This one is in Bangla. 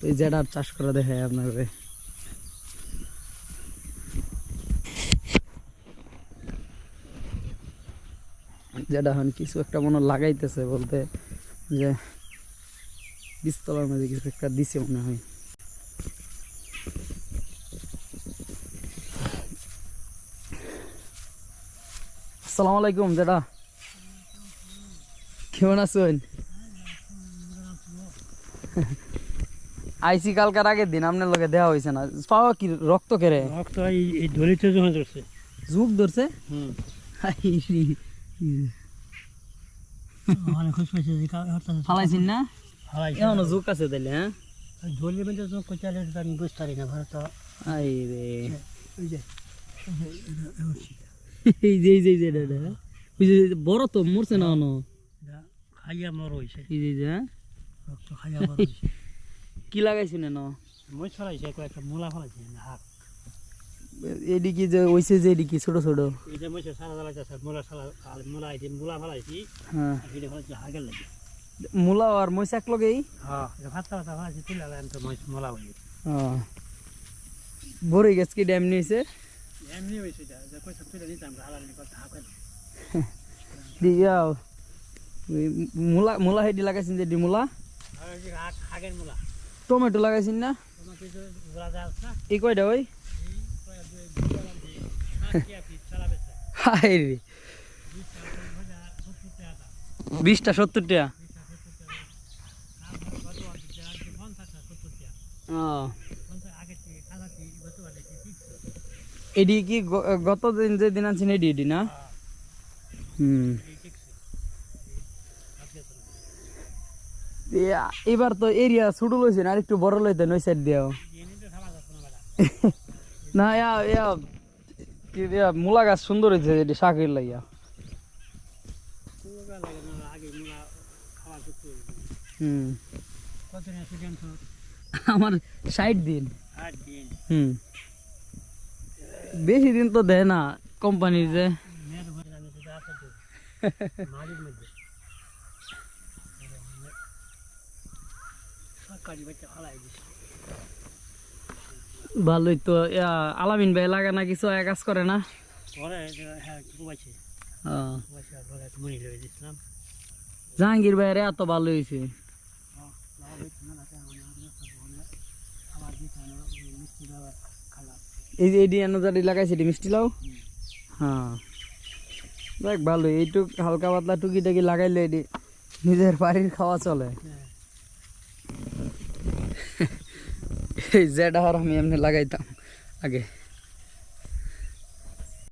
এই যেটা চাষ করা দেখায় আপনাকে। যেটা এখন কিছু একটা মনে লাগাইতেছে বলতে যে বীজতলার মধ্যে কিছু একটা দিছে মনে হয়। আসসালামু আলাইকুম যেটা কেমন আছেন? আইসি কালকার আগের দিন আপনার লগে দেওয়া হয়েছে না। পাওয়া কি রক্ত কেড়ে? রক্ত এই দলিতে ধরছে। হুম। ফালাইছেন না? এখনও যুগ আছে তাইলে হ্যাঁ? আর দলির মধ্যে যখন আমি বুঝতে পারি না ভারত। আই রে। এই যে এই যে এই যে এটা, এটা? ওই যে বড় তো মরছে না খাইয়া মর হয়েছে এই যে এই যে, হ্যাঁ? রক্ত খাইয়া মর হয়েছে কি লাগাইছেন না মই ফেলাইছে কয়েকটা মূলা ফেলাইছে হাত এদিকে যে ওইছে যে এদিকে ছোট ছোট। এই যে মইছে সারা জ্বালাইছে মূলা সারা মূলা যে মূলা ফেলাইছি। হ্যাঁ। এটা ফেলাইছে হাগের লাগে। মূলা আর মহিষ এক লগেই? হ্যাঁ ভাত খাওয়া ফেলাইছি তুলে আলাম তো মই মূলা হয়ে। ভরে গেছে কি ড্যাম নিয়েছে? এমনি হয়েছে এটা যে পয়সা তুলে নিতাম হালালি কথা হাঁকেন দিয়া মূলা মূলা হেডি লাগাইছেন যে ডি মূলা? হাগ- হাগের মূলা। টমেটো লাগাইছেন না? এই কয়টা ওই? বিশটা সত্তর টাকা এডি কি গত দিন যে দিন আনছেন এডি এডি না? হুম। এবার তো এরিয়া ছোট লইছে না, আরেকটু বড় লইতে নই সাইড দিয়াও। না মূলা গাছ সুন্দর হয়েছে এটি শাকের লাইয়া। আমার ষাট দিন। হুম। বেশি দিন তো দেয় না কোম্পানির যে। ভালোই তো আলামিন ভাই লাগা না কিছু? কাজ করে না? জাহাঙ্গীর ভাইয়ের এত ভালো হয়েছে। এই যে এডি এনাজারি লাগাইছে এটি মিষ্টি লাও? হ্যাঁ। দেখ ভালো এইটুক হালকা পাতলা টুকি টাকি লাগাইলে এটি নিজের বাড়ির খাওয়া চলে। এই জেড আর আমি এমনি লাগাইতাম আগে।